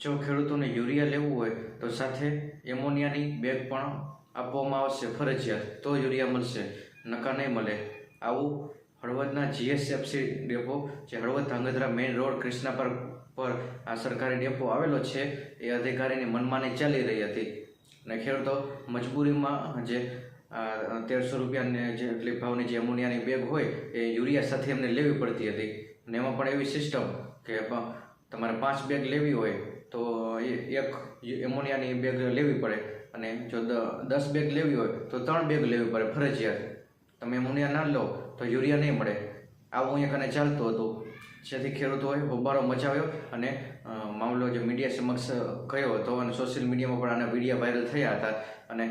જો ખેડૂતોને યુરિયા લેવું હોય તો સાથે એમોનિયાની બેગ પણ આપવામાં આવશે ફરજિયાત. તો યુરિયા મળશે, નકા નહીં મળે. આવું હળવદના જીએસએફસી ડેપો, જે હળવદ ધાંગધ્રા મેઇન રોડ કૃષ્ણા પર આ સરકારી ડેપો આવેલો છે, એ અધિકારીની મનમાની ચાલી રહી હતી. અને ખેડૂતો, મજબૂરીમાં જે તેરસો રૂપિયાની જે એટલી ભાવની જે એમોનિયાની બેગ હોય, એ યુરિયા સાથે એમને લેવી પડતી હતી. અને એમાં પણ એવી સિસ્ટમ કે તમારે પાંચ બેગ લેવી હોય, તો એક એમોનિયાની બેગ લેવી પડે. અને જો દસ બેગ લેવી હોય, તો ત્રણ બેગ લેવી પડે ફરજિયાત. તમે એમોનિયા ના લો તો યુરિયા નહીં મળે. આવું અહીંયા કને ચાલતું હતું. જેથી ખેડૂતોએ હોબાળો મચાવ્યો અને મામલો જે મીડિયા સમક્ષ ગયો હતો અને સોશિયલ મીડિયામાં પણ આના વિડીયા વાયરલ થયા હતા. અને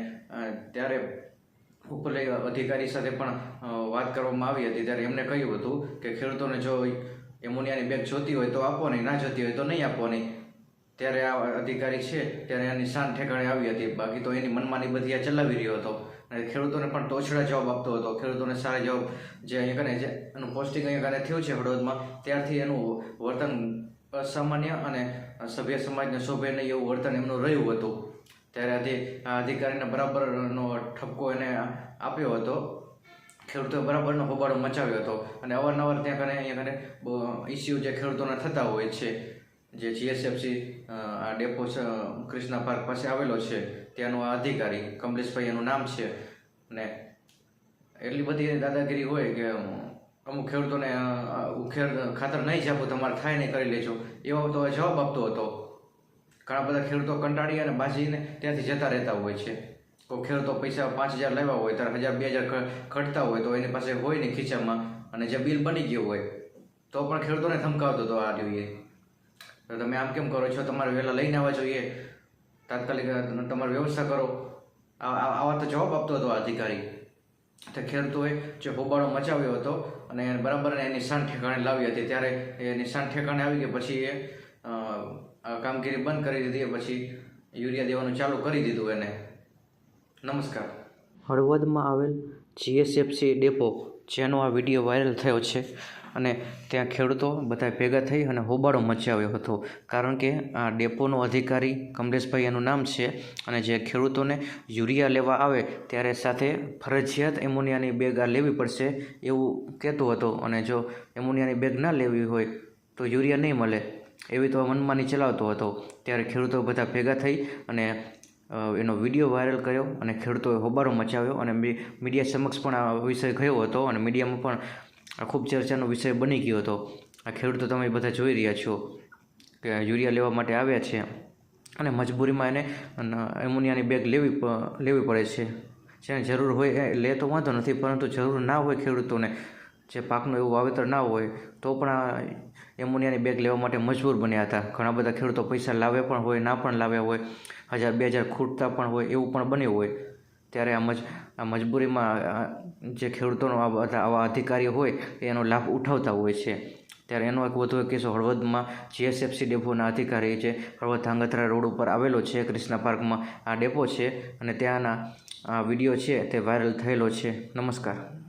ત્યારે ઉપલે અધિકારી સાથે પણ વાત કરવામાં આવી હતી. ત્યારે એમને કહ્યું હતું કે ખેડૂતોને જો એમોનિયાની બેગ જોતી હોય તો આપો નહીં. ના જોતી હોય તો નહીં આપવાની ત્યારે આ અધિકારી છે, ત્યારે એની શાન ઠેકાણે આવી હતી. બાકી તો એની મનમાની બધી આ ચલાવી રહ્યો હતો. અને ખેડૂતોને પણ તોછડા જવાબ આપતો હતો. ખેડૂતોને સારા જવાબ જે અહીંયા કને, જે એનું પોસ્ટિંગ અહીંયા કને થયું છે હળવદમાં, ત્યારથી એનું વર્તન અસામાન્ય અને સભ્ય સમાજને શોભે નહીં એવું વર્તન એમનું રહ્યું હતું. ત્યારે આ અધિકારીને બરાબરનો ઠપકો એને આપ્યો હતો. ખેડૂતોએ બરાબરનો હોબાળો મચાવ્યો હતો. અને અવારનવાર ત્યાં કને, અહીંયા કને ઇસ્યુ જે ખેડૂતોના થતા હોય છે જે જીએસએફસી આ ડેપો ક્રિષ્ના પાર્ક પાસે આવેલો છે, ત્યાંનો આ અધિકારી કમલેશભાઈ એનું નામ છે. અને એટલી બધી દાદાગીરી હોય કે અમુક ખેડૂતોને ઉખેર ખાતર નહીં જ આપો, તમારે થાય નહીં, કરી લેજો. એવો તો જવાબ આપતો હતો. ઘણા બધા ખેડૂતો કંટાળી અને બાજીને ત્યાંથી જતા રહેતા હોય છે. કોઈ ખેડૂતો પૈસા પાંચ હજાર લેવા હોય, ત્યારે હજાર, બે હજાર ઘટતા હોય, તો એની પાસે હોય નહીં ખીચામાં અને જે બિલ બની ગયું હોય, તો પણ ખેડૂતોને ધમકાવતો હતો આ જોઈએ તો તમે આમ કેમ કરો છો? તમારે વહેલા લઈને આવવા જોઈએ. તાત્કાલિક તમારે વ્યવસ્થા કરો. આવા તો જવાબ આપતો હતો અધિકારી. તો ખેડૂતોએ જે હોબાળો મચાવ્યો હતો અને બરાબર એને નિશાન ઠેકાણે લાવી હતી. ત્યારે એ નિશાન ઠેકાણે આવી ગઈ પછી એ કામગીરી બંધ કરી દીધી પછી યુરિયા દેવાનું ચાલુ કરી દીધું એને. નમસ્કાર. હળવદમાં આવેલ જીએસએફસી ડેપો, જેનો આ વીડિયો વાયરલ થયો છે અને ત્યાં ખેડૂતો બધા ભેગા થઈ અને હોબાળો મચાવ્યો હતો. કારણ કે આ ડેપોનો અધિકારી કમલેશભાઈ એનું નામ છે અને જે ખેડૂતોને યુરિયા લેવા આવે ત્યારે સાથે ફરજિયાત એમોનિયાની બેગ આ લેવી પડશે એવું કહેતો હતો. અને જો એમોનિયાની બેગ ના લેવી હોય તો યુરિયા નહીં મળે એવી તો મનમાની ચલાવતો હતો. ત્યારે ખેડૂતો બધા ભેગા થઈ અને એનો વીડિયો વાયરલ કર્યો અને ખેડૂતોએ હોબાળો મચાવ્યો અને મીડિયા સમક્ષ પણ આ વિષય ગયો હતો અને મીડિયામાં પણ આ ખૂબ ચર્ચાનો વિષય બની ગયો હતો. આ ખેડૂતો તમે બધા જોઈ રહ્યા છો કે યુરિયા લેવા માટે આવ્યા છે અને મજબૂરીમાં એને એમોનિયાની બેગ લેવી લેવી પડે છે. જેને જરૂર હોય એ લે તો વાંધો નથી, પરંતુ જરૂર ના હોય ખેડૂતોને જે પાકનું એવું વાવેતર ના હોય, તો પણ આ એમોનિયાની બેગ લેવા માટે મજબૂર બન્યા હતા. ઘણા બધા ખેડૂતો પૈસા લાવ્યા પણ હોય, ના પણ લાવ્યા હોય, હજાર બે હજાર ખૂટતા પણ હોય, એવું પણ બન્યું હોય. ત્યારે આ મજ, આ મજબૂરીમાં જે ખેડૂતોનો આ બધા, આવા અધિકારીઓ હોય એનો લાભ ઉઠાવતા હોય છે. ત્યારે એનો એક વધુ એક કિસ્સો હળવદમાં જીએસએફસી ડેપોના અધિકારી જે હળવદ ધાંગધ્રા રોડ ઉપર આવેલો છે, ક્રિષ્ના પાર્કમાં આ ડેપો છે અને ત્યાંના આ વીડિયો છે તે વાયરલ થયેલો છે. નમસ્કાર.